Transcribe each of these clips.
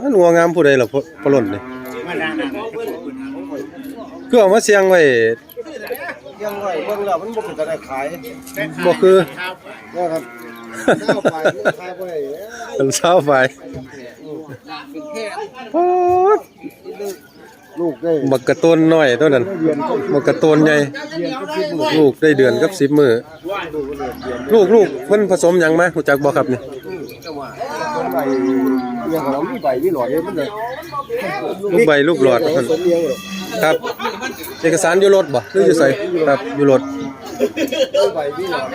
อันหัวงามผู้ใดล่ะพพล่นนี่คือเอามาเสียงไว้ยังไงเบิ่งแล้วมันบ่เป็นตาได้ขายบ่คือนะครับข้าวไปขายบ่ได้เป็นเช้าไฟโอ๊ย ลูกได้บักกระต้นน้อยตัวนั้นบักกระต้นใหญ่ลูกได้เดือนกับ10มื้อลูกลูกเพิ่นผสมหยังมารู้จักบ่ครับนี่ต้นใบยังของมีใบมีหลอดมันเลยลูกใบลูกหลอดนต้นเลี้ยงเลยครับ เอกสารอยู่รถบ่หรืออยู่ไสครับอยู่รถใบมีหลอด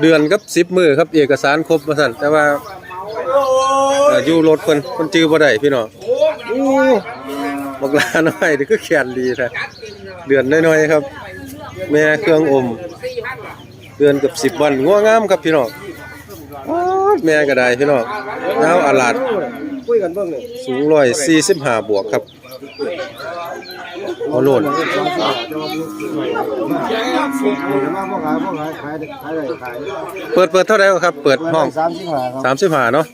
เดือนกับ10มื้อครับ เอกสารครบว่าซั่นแต่ว่าเอ่ออยู่รถเพิ่นเพิ่นจื้อบ่ได้พี่น้อง อู้ บักลาน้อยนี่คือแขนดีแท้เดือนน้อยๆครับ แม่เครื่องอม เดือนกับ10วันงัวงามครับพี่น้องอ๊าดแม่ก็ได้พี่น้องยาวอาลาดคุยกันเบิ่งนี่สูง145บวกครับเอาโลดมาบ่ขายบ่ขายขายขายได้ขายเปิดเปิดเท่าไหร่ครับ เปิดห้อง35ครับสามสิบห้าเนาะ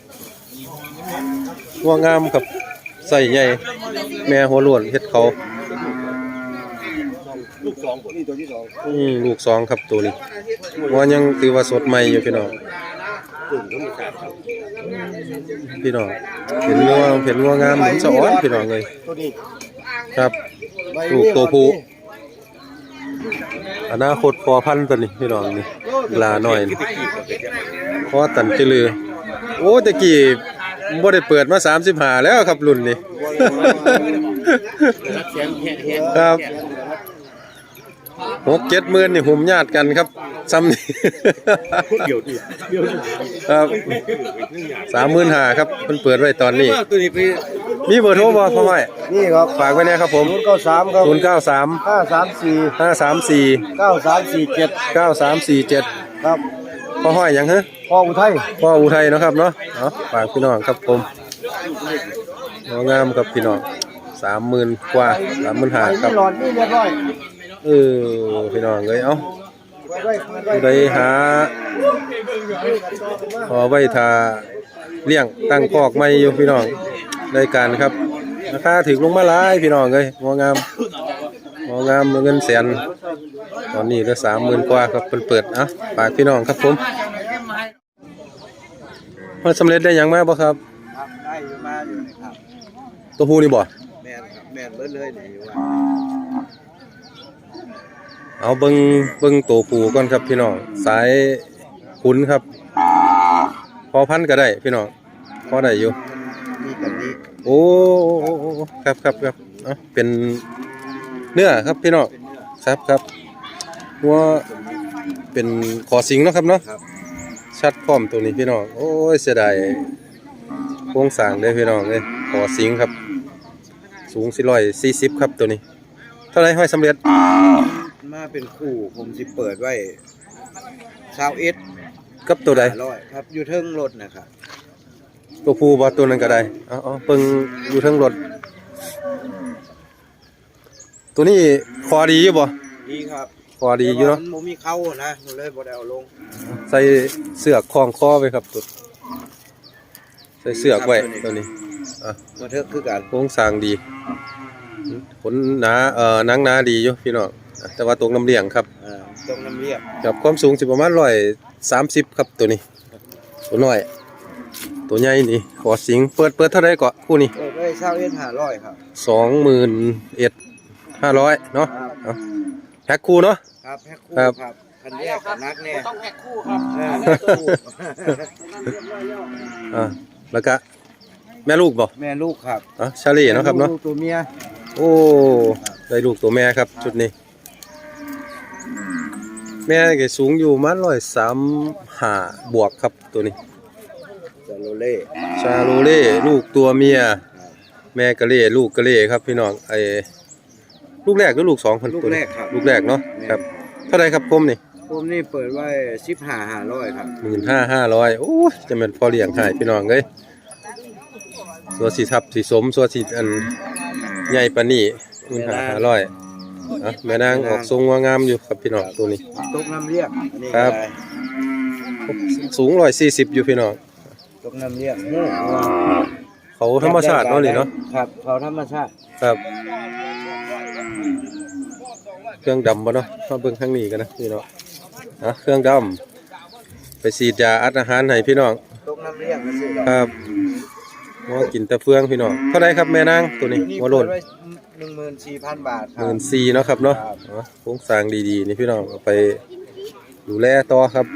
งัวงามครับใส่ใหญ่แม่หัวล้วนเฮ็ดเขาลูก2นี่ตัวที่2อืมลูกสองครับตัวนี้งัวยังถือว่าสดใหม่อยู่พี่น้องพี่น้องเห็นงัวเห็นงัวงามมันสะอ้อนพี่น้องเลยครับลูกตัวผู้อนาคตพอพันตัวนี้พี่น้องนี่ลาหน่อยพอตันจิลือโอ้ตะกี้ บ่ได้เปิดมา35แล้วครับรุ่นนี้ครับ หกเจ็ดหมื่นนี่หุ่มญาติกันครับซ้ำนี่ เดี๋ยวเดี๋ยวครับสามหมื่นห้าครับเพิ่นเปิดไว้ตอนนี้ ตัวนี้ไปมีเบอร์โทรบ่พ่อห้อยนี่ครับฝากไว้แน่ครับผม093ครับศูนย์เก้าสาม534ห้าสามสี่9347เก้าสามสี่เจ็ดครับ พ่อห้อยหยังฮะพ่ออุทัยพ่ออุทัยเนาะครับเนาะเอาฝากพี่น้องครับผมงองามครับพี่น้องสามหมื่นกว่าสามหมื่นห้าครับ หลอดนี่เรียบร้อยเออพี่น้องเลยเอ้าไว้ไว้ไว้ผู้ใดหาขอไว้ทาเลี้ยงตั้งคอกไม่อยู่พี่น้องรายการครับราคาถึงลงมาหลายพี่น้องเลยงองามงองามเงินแสน ตอนนี้เหลือสามหมื่นกว่าครับเปิดเปิดอะฝากพี่น้องครับผมมันสำเร็จได้หยังมาบ่ครับ ครับได้อยู่มาอยู่นะครับตัวผู้นี่บ่แม่นครับแม่นเบิดเลยนี่อยู่ว่าเอาเบิงเบิงตัวผู้ก่อนครับพี่น้องสายขุนครับ พอพันก็ได้พี่น้องพอได้อยู่มีกันนี้โอ้โอ้โอ้โอ้ครับครับครับเอ้าเป็นเนื้อครับพี่น้องครับครับ หัวเป็นขอสิงเนาะครับเนาะครับ ชัดพร้อมตัวนี้พี่น้อง โอ้ยเสียดายโครงสร้างเลยพี่น้องเลยขอสิงครับ สูงสี่ร้อยสี่สิบครับตัวนี้ เท่าไหรห้อยสำเร็จ มาเป็นคู่ผมสิเปิดไว้ชาวเอสกับตัวใดร้อยครับอยู่เทิงรถนะครับตัวผู้บ่ตัวนั้นก็ได้เอาเอาเพิ่งอยู่เทั้งรถตัวนี้คอดีอยู่บ่ดีครับค อดีอยู่เนาะแต่ว่มันบ่มีเข้านะมันเลยบ่ได้เอาลง ใส่เสือกคล้องคอไว้ครับตัวใส่เสือกไว้ตัวนี้อะมาเถอะคือกันโครงสร้างดีขนหนาเอ่อหนังหนาดีอยู่พี่น้องอะแต่ว่าตรงน้ำเลี้ยงครับอ่าต้องน้ำเรียบกับความสูงสิประมาณร้อยสามสิบครับตัวนี้ ตัวน้อย ตัวใหญ่นี่ขอสิงเปิดเปิดเท่าไรก็คู่นี้เปิดไว้ชาวเอส500ครับสองหมื่นเอ็ดห้าร้อยเนาะเอาแพ็คคู่เนาะ ครับแพ็คคู่ครับ ครับคันแยกกับนักเนี่ยต้องแพ็คคู่ครับเออแพ็คคู่อ่าแล้วก็แม่ลูกบ่แม่ลูกครับอะชาลีเนาะครับเนาะ ลูกตัวเมีย โอ้ได้ลูกตัวแม่ครับ ชุดนี้ แม่ก็สูงอยู่ประมันร้อยสามห้าบวกครับตัวนี้จาโรเล่ชาโลเล่ลูกตัวเมีย แม่กะเล่ลูกกะเล่ครับพี่น้องไอ้ ลูกแรกหรือลูกสองคนลูกตัวแรนี้กครับลูกแรกเนาะครับเท่าไรครับคมนี่ผมนี่เปิดไว้สิบห้าห้าร้อยครับหมื่นห้าห้าร้อยโอ้ยจะเป็นพอเลี้ยงใหายพี่น้องเลยสัวสีทับสีสมสัวสีอันใหญ่ปานนี่หมื่นห้าห้าร้อยอะแม่นางออกทรงว่างามอยู่ครับพี่น้องตัวนี้ ตกน้ำเรียบอันนี้ครับ ได้สูงร้อยสี่สิบอยู่พี่น้องตกน้ำเลี้ยงหูเขาธรรมชาติเนาะนี่เนาะครับเขาธรรมชาติครับ เครื่องดำบ่เนาะมาเบิ่งข้างนี้กันนะพี่น้องอะเครื่องดำไปฉีดยาอัดอาหารให้พี่น้องตกน้ำเลี้ยงก็ซื้อดอกครับว่ากินแต่เฟืองพี่น้องเท่าไรครับแม่นางตัวนี้หัวโลนหนึ่งหมื่นสี่พันบาทคหรับมื่นสี่เนาะครับเนาะอ๋อโครงสร้างดีๆนี่พี่น้องเอาไปดูแลต่อครับ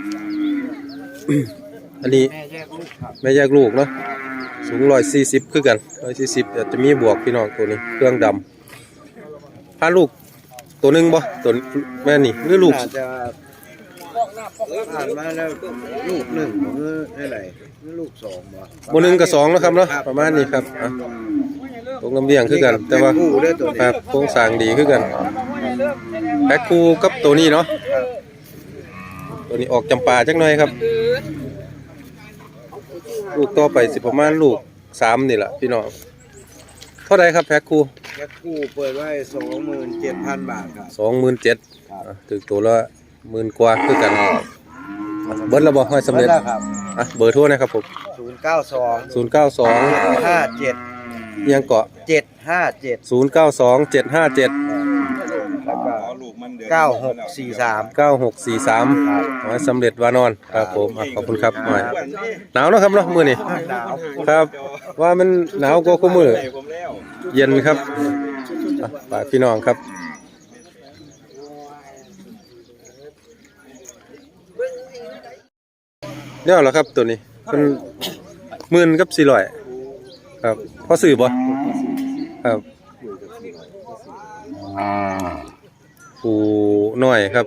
อันนี้แม่แยกลูกครับแม่แยกลูกเนาะสูงร้อยสี่สิบคือกันร้อยสี่สิบจะมีบวกพี่น้องตัวนี้ เครื่องดำพาลูก ตัวหนึ่งบ่ตัวแม่นี่หรือลูกอาจจะผ่านมาแล้วลูกหนึ่งหรืออะไรหรือลูกสองบ่บนหนึ่งกับสองแล้วครับเนาะประมาณนี้ครับอะตกลำเลียงคือกัน แต่ว่าคู่ด้วยตัวนี้ครับโครงสร้างดีคือกันแพ็คคู่กับตัวนี้เนาะตัวนี้ออกจำปาจักหน่อยครับ ลูกต่อไปสิประมาณลูกสามนี่แหละพี่น้องเท่าไรครับแพ็คคู่ แพ็คคู่เปิดไว้สองหมื่นเจ็ดพันบาทครับ สองหมื่นเจ็ดครับ ถึงตัวละหมื่นกว่าคือกันอะเบิร์ดระบอห้อยสำเร็จแล้วครับอะเบอร์โทรนะครับผมศูนย์เก้าสองศูนย์เก้าสองห้าเจ็ดยังเกาะเจ็ดห้าเจ็ดศูนย์เก้าสองเจ็ดห้าเจ็ดแล้วก็เก้าหกสี่สามเก้าหกสี่สามห้อยสำเร็จวานอนครับผมอะขอบคุณครับหน่อยหนาวเนอะครับเนาะมื้อนี้หนาวครับ ว่ามันหนาวกว่าคู่มื้อ เย็นครับฝากพี่น้องครับเนี่ยเหรอครับตัวนี้เป็นหมื่นกับสี่ร้อยครับพอสื่อบ่ครับปูน้อยครับ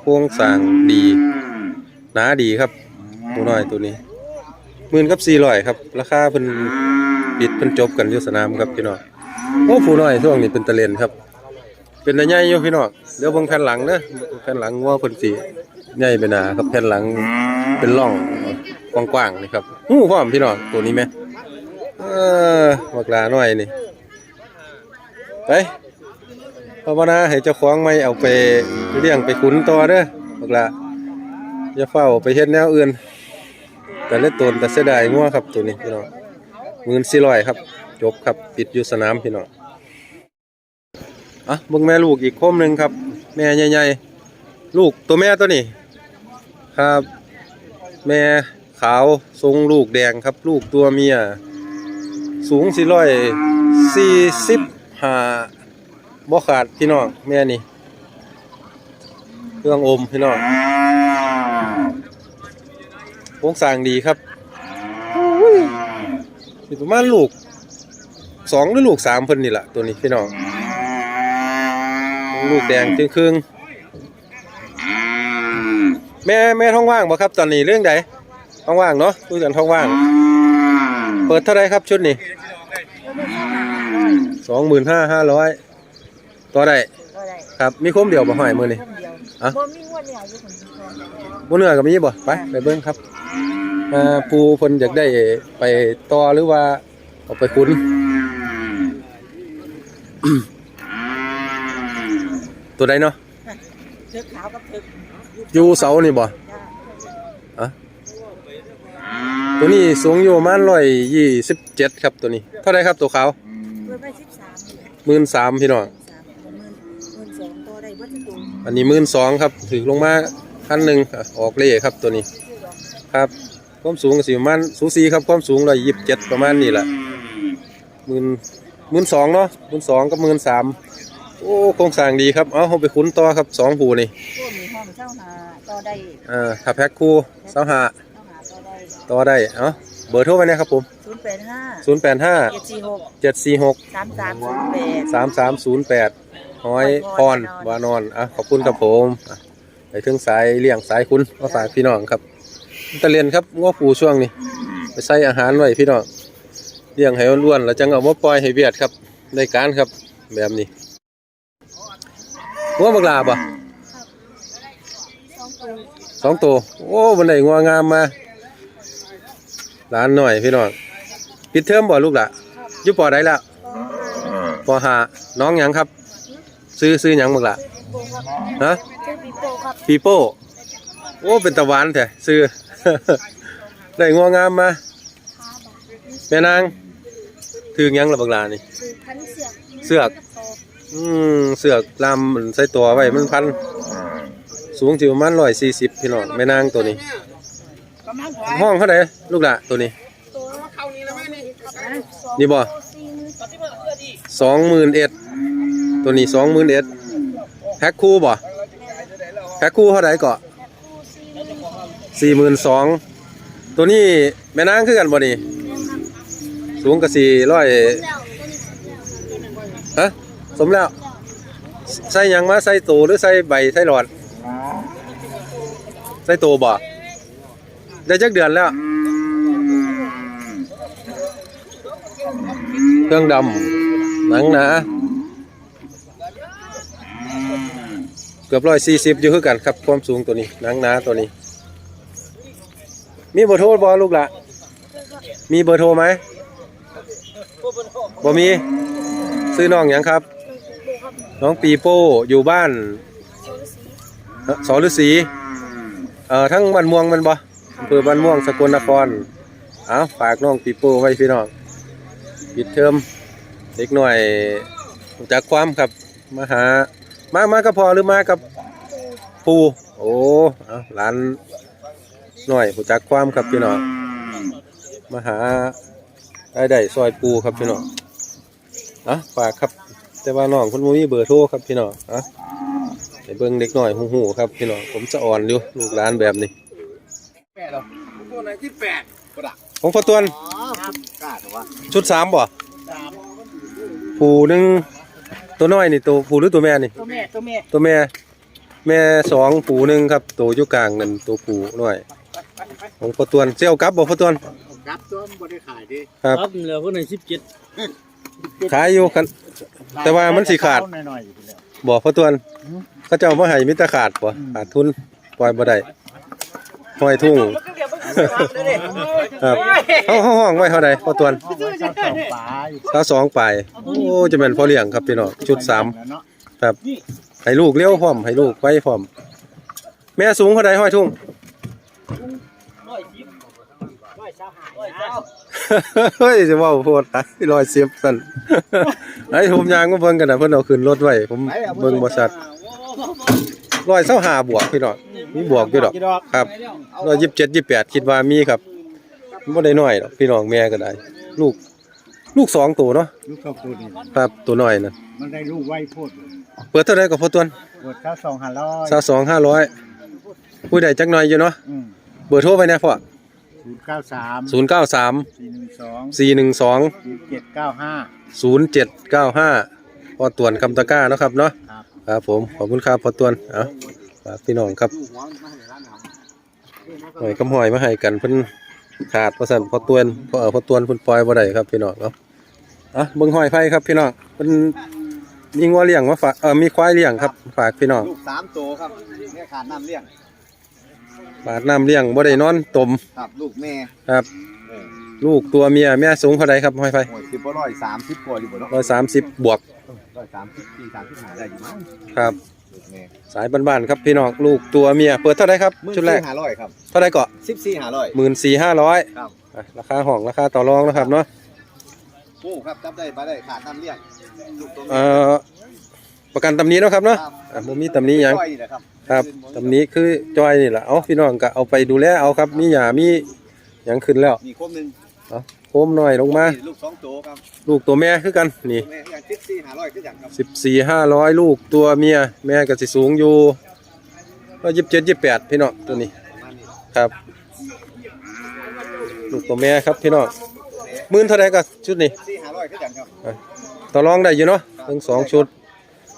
โครงสางดีหนาดีครับปูน้อยตัวนี้ หมื่นกับสี่ร้อยครับ ราคาเพิ่นปิดเพิ่นจบกันอยู่สนามครับพี่น้องโอ้ปูน้อยช่วงนี้เป็นตะเลนครับ เป็นตะใหญ่อยู่พี่น้องเดี๋ยวเบิ่งแผ่นหลังเด้อแผ่นหลังว่าเพิ่นสิใหญ่ไปหนาครับแผ่นหลังเป็นร่องกว้างๆนี่ครับหู้พร้อมพี่น้องตัวนี้แม่เออบักลาน้อยนี่ไปภาวนาให้เจ้าของไม่เอาไปเลี้ยงไปขุนต่อเด้อบักลาอย่าเฝ้าไปเฮ็ดแนวอื่น แต่เล็ดตนแต่เสียดายงัวครับตัวนี้พี่น้องหมื่นสี่ร้อยครับ จบครับปิดอยู่สนามพี่น้องอะเบิ่งแม่ลูกอีกคมหนึ่งครับ แม่ใหญ่ๆลูกตัวแม่ตัวนี้ ครับ แม่ขาวทรงลูกแดงครับ ลูกตัวเมีย สูงสี่ร้อยสี่สิบห้าบ่ขาดพี่น้องแม่นี่เครื่องอมพี่น้อง โครงสร้างดีครับอุ้ยนี่ประมาณลูกสองหรือลูกสามเพิ่นนี่แหละตัวนี้พี่น้องลูกแดงจึงครึ่งแม่แม่ท้องว่างบ่ครับ ตอนนี้เรื่องใดท้องว่างเนาะคุยกันท้องว่าง เปิดเท่าไรครับชุดนี้สองหมื่นห้าห้าร้อยตัวใดก็ได้ครับมีคมเดียวบ่หอยมือนี่คนเดียว อะ บ่มีงวดเนี่ยอยู่คนเดียวบ่เนื้อกับมีบ่ไปไปเบิ่งครับอ่าปูเพิ่นอยากได้ไปต่อหรือว่าเอาไปคุ้น ตัวใดเนาะเชือกขาวกับเชือกอยู่เสานี่บ่ จ้าตัวนี้สูงอยู่ประมาณร้อยยี่สิบเจ็ดครับตัวนี้ เท่าไรครับตัวขาวเปิดไปสิบสามหมื่นสามพี่น้อง สามหมื่นหมื่นส องตัวได้เบิดทุกตัวอันนี้หมื่นสองครับถือลงมาขั้นหนึ่งอะออกเล่ครับตัวนี้ชื่อดอกครับความสูงก็สิประมาณสูสีครับความสูงร้อยยี่สิบเจ็ดประมาณนี้แหละหมื่นหมื่นสองเนาะหมื่นสองกับหมื่นสามโอ้โครงสร้างดีครับเอาเอาไปคุ้นต่อครับสองผูนี่ตัวมีห้องเช่าหาต่อได้อ่าถ้าแพ็คคู่เสาหาเช่าหาต่อได้ต่อได้เอ้าเบอร์โทรไปนะครับผมศูนย์แปดห้าศูนย์แปดห้าเจ็ดสี่ ห้อยพรวานอนอะขอบคุณครับผมไปถึงสายเลี้ยงสายคุณมาฝากพี่น้องครับตะเรียนครับง้อปูช่วงนี้ไปใส่อาหารไว้พี่น้องเลี้ยงให้อ้วนๆแล้วจังเอามาปล่อยให้เวียดครับในการครับแบบนี้ง้อบักลาบ่สองตัวสองตัวโอ้บันไดงัวงามมาร้านหน่อยพี่น้องปิดเทอมบ่ลูกละยู่ปอได้แล้วปอหาน้องหยังครับ ซื้อซื้อหยังบักละชื่อปีโป้ครับฮะชื่อปีโป้ครับปีโป้ โอ้เป็นตะวันแท้ซื้อ ได้งัวงามมาแม่นางถึงหยังละบักหลานี่คือพันเสือกเสือก อืมเสือกลามมันใส่ตัวไว้มันพัน สูงสิประมาณ140พี่น้องแม่นางตัวนี้ ห้องเท่าไหร่ลูกหละตัวนี้ ตัวเข้านี้แล้วแม่นี่ครับนี่บ่สองหมื่นเอ็ด ตัวนี้สองหมื่นเอ็ดแพ็คคู่บ่แพ็คคู่เท่าไหร่เกาะสี่หมื่นสองตัวนี้แม่นางคือกันบ่นี่สูงกับสี่ร้อยฮะสมแล้ว ใส่ยังมาใส่โตหรือใส่ใบใส่หลอด ใส่โตบ่ได้จักเดือนแล้ว เครื่องดำหนังหนา เกือบร้อยสี่สิบอยู่คือกันครับ ความสูงตัวนี้หนังหนาตัวนี้ มีเบอร์โทรบอลูกละมีเบอร์โทรไหมบ่มี ซื้อน้องหยังครับ น้องปีโป้อยู่บ้านเอ่อสอฤษีเอ่อทั้งบ้านม่วงมันบ่อำเภอบ้านม่วงสกลนครเอาฝากน้องปีโป้ไว้พี่น้องปิดเทอมเด็กหน่อยจากความครับมาหา มามากับพอหรือมากับปูโอ้เอาหลานหน่อยรู้จากความครับพี่น้องมาหาได้ได้ซอยปูครับพี่น้องอะฝากครับ แต่ว่าน้องคนบ่มีเบอร์โทรครับพี่น้องอะไปเบิ่งเด็กหน่อยหูๆครับพี่น้องผมจะอ่อนอยู่ลูกหลานแบบนี้แปดเหรอตัวไหนที่แปดกระดักของพ่อตวนอ๋อกล้าแต่ว่าชุดสามบ่สามผูหนึ่ง ตัวน้อยนี่ตัวผูหรือตัวแม่นี่ ตัวแม่ตัวแม่ตัวแม่ แม่สองผูหนึ่งครับ ตัวอยู่กลางนั่นตัวผูน้อย ของพ่อตวนเซี่ยวกลับบ่พ่อตวนกลับตัวมันบ่ได้ขายดิครับครับเหลือคนหนึ่งสิบเจ็ดขายอยู่กัน แต่ว่ามันสิขาด หน่อยๆอยู่แล้วบ่พ่อตวนเขาเจ้ามาให้มิตรขาดบ่ขาดทุนปล่อยบ่ได้ห้อยทุ่ง ครับเฮาเฮาห้องไว้เท่าใดพ่อตวนเอาไว้เจ้าสองฝาอยู่ถ้าสองปลายโอ้จะเป็นพ่อเลี้ยงครับพี่น้องชุดสามแล้วเนาะครับให้ลูกเลี้ยวพร้อมให้ลูกไว้พร้อม แม่สูงเท่าใดห้อยทุ่งเฮ้ยจะเว่าโพดตายรอยเสียบสั่นไอ้ผมยางมาเบิ่งกันนะเพิ่นเอาขึ้นรถไว้ผมเบิ่งบ่ชัดร้อยเศร้าหาบวกพี่น้อง มีบวกอยู่ดอกครับร้อยยี่สิบเจ็ดยี่สิบแปดคิดว่ามีครับบ่ได้น้อยดอกพี่น้องแม่ก็ได้ ลูก ลูกสองตัวเนาะลูกเข้าตัวนี้ครับตัวน้อยนะมันได้ลูกไว้โพดเลยเปิดเท่าไรก็พอตวนปวดข้าวสองห้าร้อยสาสองห้าร้อยผู้ใดจักหน่อยอยู่เนาะอืมเบอร์โทรไปนะพ่อศูนย์เก้าสามศูนย์เก้าสามสี่หนึ่งสองสี่หนึ่งสองศูนย์เจ็ดเก้าห้าศูนย์เจ็ดเก้าห้าพอตวนคำตะกร้าเนาะครับเนาะครับครับผมขอบคุณครับพอตวนเอา ฝากพี่น้องครับหอยกำหอยมาให้กันเพิ่นขาดเพราะสั่นพอตวนพอเออพอตวนเพิ่นปล่อยบ่ได้ครับพี่น้องเนาะอะเบิ่งหอยไฟครับพี่น้องเพิ่นมีงัวเลี้ยงมาฝากเออมีควายเลี้ยงครับ ฝากพี่น้องลูกสามตัวครับเนี่ยขาดน้ำเลี้ยงฝากน้ำเลี้ยงบ่ได้นอนตมครับลูกแม่ครับเออลูกตัวเมียแม่สูงเท่าใดครับหอยไฟโอ้ยสิบร้อยสามสิบกว่าอยู่บ่เนาะร้อยสามสิบบวกร้อยสามสิบสี่สามสิบห้าได้อยู่มั้งครับ ลูกแม่สายบ้านๆครับพี่น้องลูกตัวเมียเปิดเท่าไหรครับหมื่นชุดแรกสี่ห้าร้อยครับเท่าไหรเกาะสิบสี่ห้าร้อยหมื่นสี่ห้าร้อยครับราคาห้องราคาต่อรองนะครับเนาะโอ้ครับจับได้มาได้ขาดน้ำเลี้ยงลูกตัวเอ่อประกันตำหนี้เนาะครับเนาะอะบ่มีตำหนี้หยังก้อยนี่แหละครับครับตำหนี้คือจอยนี่แหละเอาพี่น้องก็เอาไปดูแลเอาครับ มีหยามีหยังขึ้นแล้ว มีคมหนึ่งเอา โคมหน่อยลงมา ลูกสองตัวครับลูกตัวแม่คือกันนี่แม่อย่างสิบสี่ห้าร้อยคืออย่างครับสิบสี่ห้าร้อยลูกตัวเมีย แม่ก็สิสูงอยู่ร้อยยี่สิบเจ็ดยี่สิบแปดพี่น้องตัวนี้ประมาณนี้ครับ ลูกตัวแม่ครับพี่น้องหมื่นเท่าไหรก็ชุดนี้สี่ห้าร้อยคืออย่างครับต่อรองได้อยู่เนาะทั้งสองชุด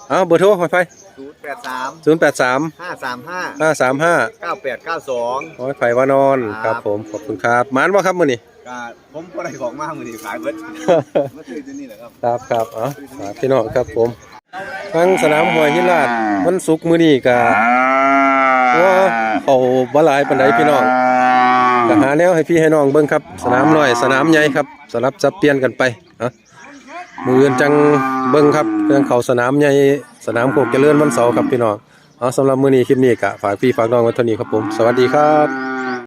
เอาเบอร์โทรหอยไฟศูนย์แปดสามศูนย์แปดสามห้าสามห้าห้าสามห้าเก้าแปดเก้าสองหอยไฟวานอนคครัรับบผมขอบคุณครับหมานว่าครับมื้อนี้ ก็ผมก็ได้ของมากมือนี้ขายเบิดเมื่อคืนนี่แหละครับครับครับเอ๋อฝากพี่น้องครับผมทั้งสนามหวยหินลาดวันศุกร์มื้อนี้ก็ว่าเขาบ่หลายปานใดพี่น้องก็หาแนวให้พี่ให้น้องเบิ่งครับ สนามน้อยสนามใหญ่ครับสลับสับเปลี่ยนกันไปเอะมืออื่นจังเบิ่งครับเครื่องเขาสนามใหญ่สนามโคกเจริญวันเสาร์ครับพี่น้องเอาสำหรับมื้อนี้คลิปนี้ก็ฝากพี่ฝากน้องไว้เท่านี้ครับผม สวัสดีครับ